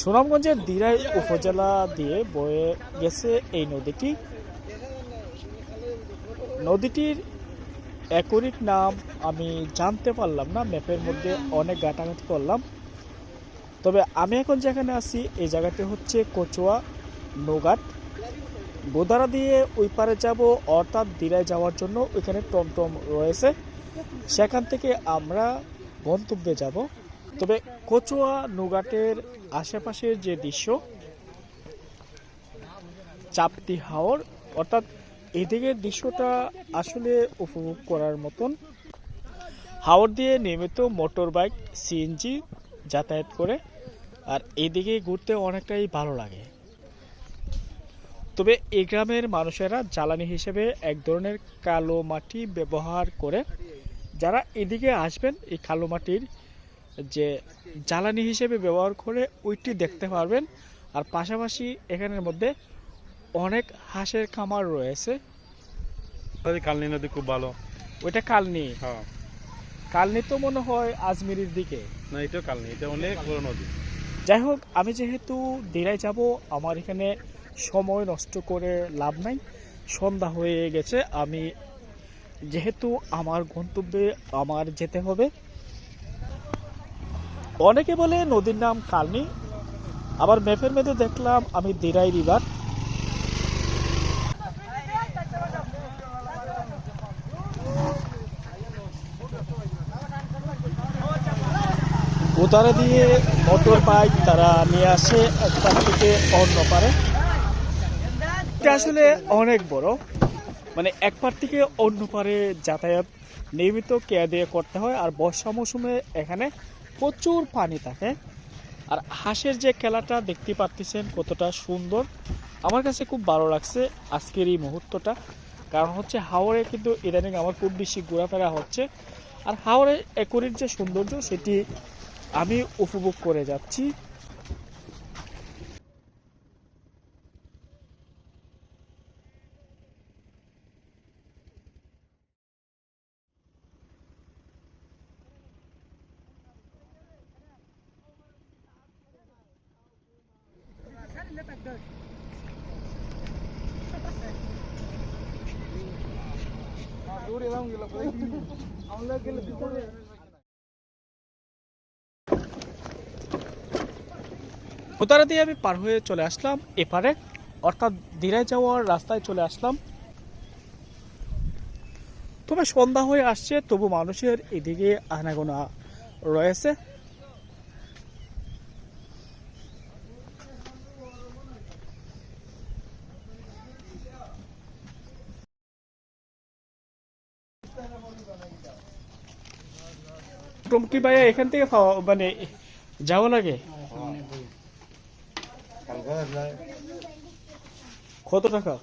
সুনামগঞ্জের দিরাই উপজেলা দিয়ে বয়ে গেছে এই নদীটি। নদীটির একরিক নাম আমি জানতে পারলাম না, ম্যাপের মধ্যে অনেক ঘাটাঘাটি করলাম। তবে আমি এখন যেখানে আছি, এই জায়গাটি হচ্ছে কচুয়া নৌঘাট। গোদারা দিয়ে ওই পারে যাব, অর্থাৎ দিরায় যাওয়ার জন্য ওইখানে টমটম রয়েছে। সেখান থেকে আমরা গন্তব্যে যাব। তবে কচুয়া নৌঘাটের আশেপাশের যে দৃশ্য, চাপতি হাওর, অর্থাৎ এদিকের দৃশ্যটা আসলে উপভোগ করার মতন। হাওর দিয়ে নিয়মিত মোটর বাইক সিএনজি যাতায়াত করে, আর এদিকে ঘুরতে অনেকটাই ভালো লাগে। তবে এই গ্রামের মানুষেরা জ্বালানি হিসেবে এক ধরনের কালো মাটি ব্যবহার করে, যারা এদিকে আসবেন, এই কালো মাটির যে জ্বালানি হিসেবে ব্যবহার করে ওইটি দেখতে পারবেন। আর পাশাপাশি এখানের মধ্যে অনেক হাঁসের খামার রয়েছে। কালনি নদী খুব ভালো। ওইটা কালনি? হ্যাঁ। কালনি তো মনে হয় আজমিরির দিকে। না এটাও কালনি এটা অনেক বড় নদী। যাই হোক আমি যেহেতু দিরাই যাব আমার এখানে সময় নষ্ট করে লাভ নাই। সন্ধ্যা হয়ে গেছে আমি যেহেতু আমার গন্তব্যে আমার যেতে হবে অনেকে বলে নদীর নাম কালনি আবার ম্যাপের মধ্যে দেখলাম আমি দিরাই রিভার। উতারে দিয়ে মোটর বাইক তারা নিয়ে আসে, একটা থেকে অন্য পারে। আসলে অনেক বড়। মানে এক পার থেকে অন্য পারে যাতায়াত নিয়মিত কেয়া দিয়ে করতে হয়, আর বর্ষা মৌসুমে এখানে প্রচুর পানি থাকে। আর হাঁসের যে খেলাটা দেখতে পাচ্ছেন কতটা সুন্দর, আমার কাছে খুব ভালো লাগছে আজকের এই মুহূর্তটা। কারণ হচ্ছে হাওড়ে কিন্তু ইদানিং আমার খুব বেশি ঘোরাফেরা হচ্ছে। আর হাওড়ে একরির যে সৌন্দর্য, সেটি আমি উপভোগ করে যাচ্ছি। কোতারা দিয়ে আমি পার হয়ে চলে আসলাম এপারে, অর্থাৎ দিরায় যাওয়ার রাস্তায় চলে আসলাম। তবে সন্ধ্যা হয়ে আসছে, তবু মানুষের এদিকে আনাগোনা রয়েছে। টুমকি ভাইয়া এখান থেকে মানে যাওয়া লাগে কত টাকা?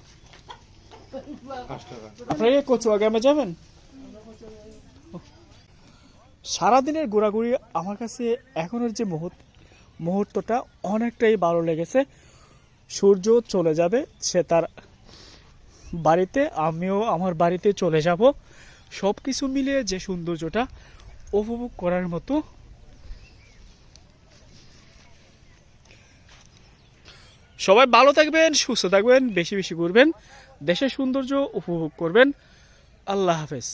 আপনারা এই কচুয়া গ্রামে যাবেন? সারাদিনের ঘোরাঘুরি আমার কাছে এখনের যে মুহূর্ত, মুহূর্তটা অনেকটাই ভালো লেগেছে। সূর্য চলে যাবে, সে তার বাড়িতে, আমিও আমার বাড়িতে চলে যাব। সব কিছু মিলিয়ে যে সৌন্দর্যটা উপভোগ করার মতো সবাই ভালো থাকবেন, সুস্থ থাকবেন, বেশি বেশি ঘুরবেন, দেশের সৌন্দর্য উপভোগ করবেন। আল্লাহ হাফেজ।